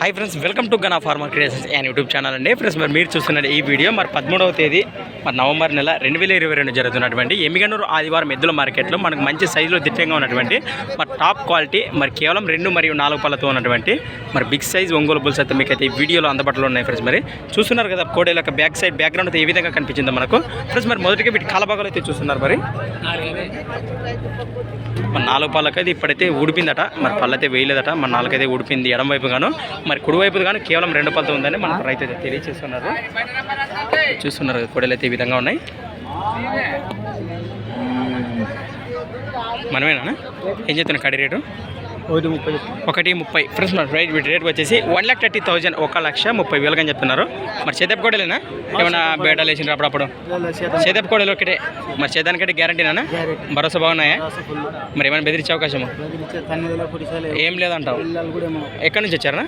Hi friends welcome to Gana farmer creations and YouTube channel అండి. Friends మరి మీరు చూస్తున్న ఈ వీడియో మరి పదమూడవ తేదీ మరి నవంబర్ నెల రెండు వేల ఇరవై రెండు జరుగుతున్నటువంటి ఎమ్మిగనూరు ఆదివారం ఎద్దుల మార్కెట్లో మనకు మంచి సైజులో దిట్టంగా ఉన్నటువంటి మరి టాప్ క్వాలిటీ మరి కేవలం రెండు మరియు నాలుగు పళ్ళతో ఉన్నటువంటి మరి బిగ్ సైజ్ ఒంగోలు బుల్స్ అయితే మీకు అయితే ఈ వీడియోలో అందుబాటులో ఉన్నాయి ఫ్రెండ్స్ మరి చూస్తున్నారు కదా కోడేల యొక్క బ్యాక్ సైడ్ బ్యాక్గ్రౌండ్ అయితే ఏ విధంగా కనిపించిందో మనకు. ఫ్రెండ్స్ మరి మొదటిగా వీటి కాలభాగాలు అయితే చూస్తున్నారు మరి. మరి నాలుగు పళ్ళకైతే ఇప్పుడైతే ఊడిపిందట మరి పళ్ళైతే వేయలేదట మన నాలుగైతే ఊడిపింది ఎడం వైపు గాను. మరి కుడివైపు గాను కేవలం రెండు పలత ఉందని మన రైతు అయితే తెలియజేస్తున్నారు చూస్తున్నారు కదా కొడలు అయితే ఈ విధంగా ఉన్నాయి. మనమేనా? ఏం చెప్తున్నా కడి రేటు? ఒకటి ముప్పై. ఒకటి ముప్పై. ఫ్రెండ్స్ మరి రైట్ వీటి రేట్ వచ్చేసి వన్ ల్యాక్ థర్టీ థౌజండ్ ఒక లక్ష ముప్పై వేలుగా అని చెప్తున్నారు. మరి చేతపు కోడలేనా? ఏమైనా బేటాలు వేసిండ్రు అప్పుడప్పుడు చేతపు కోడలు ఒకటే మరి చేతానికంటే గ్యారంటీనా భరోసా బాగున్నాయా? మరి ఏమైనా బెదిరించే అవకాశము? ఏం లేదంటావు. ఎక్కడి నుంచి వచ్చారా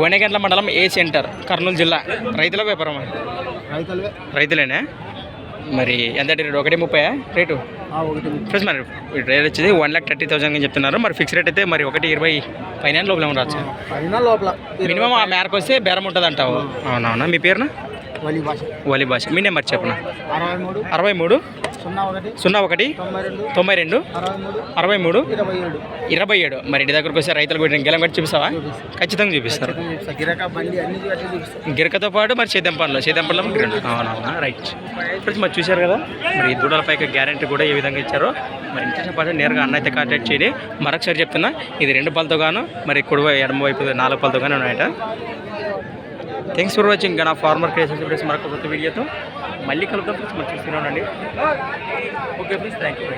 గోనెల మండలం ఏ సెంటర్? కర్నూలు జిల్లా. రైతుల వ్యాపారం రైతులే రైతులేనా? మరి ఎంత రేటు? ఒకటి ముప్పై రేటు? ఫ్రెండ్స్ మరి రేట్ వచ్చేది వన్ ల్యాక్ థర్టీ థౌసండ్ అని చెప్తున్నారు. మరి ఫిక్స్ రేట్ అయితే మరి ఒకటి ఇరవై పైన లోపల ఉండొచ్చు పైన లోపల మినిమం ఆ మేరకు వస్తే బేరం ఉంటుంది అంటావు అవునవునా మీ పేరున? వలి భాష. వలి భాష. మీ నెంబర్ చెప్పనా? అరవై మూడు? సున్నా ఒకటి తొంభై రెండు అరవై మూడు ఇరవై ఏడు. మరి ఇంటి దగ్గరకు వస్తే రైతులు కూడా గెలం కట్టి చూపిస్తావా? ఖచ్చితంగా చూపిస్తారు. గిరకతో పాటు మరి చేద్దాం పనులు చేద్దాం పనులు అవునవునా? రైట్. ఫ్రెండ్స్ మరి చూశారు కదా? మరి ఈ దూడల పైకి గ్యారంటీ కూడా ఏ విధంగా ఇచ్చారో? మరి ఇంట్రెస్ట్ పడితే నేరుగా అన్న అయితే కాంటాక్ట్ చేయండి. మరొకసారి చెప్తున్నా ఇది రెండు పళ్ళతో గాను మరి కుడి వై- ఎడమ వైపు నాలుగు పళ్ళతో గాను ఉన్నాయట. Thanks for watching. Gana farmer creations friends మరొక కొత్త వీడియోతో మళ్ళీ కలుగుతాం ఫ్రెండ్స్. మనం చూస్తూనే ఉండండి ఓకే ఫ్రెండ్స్ థ్యాంక్ యూ.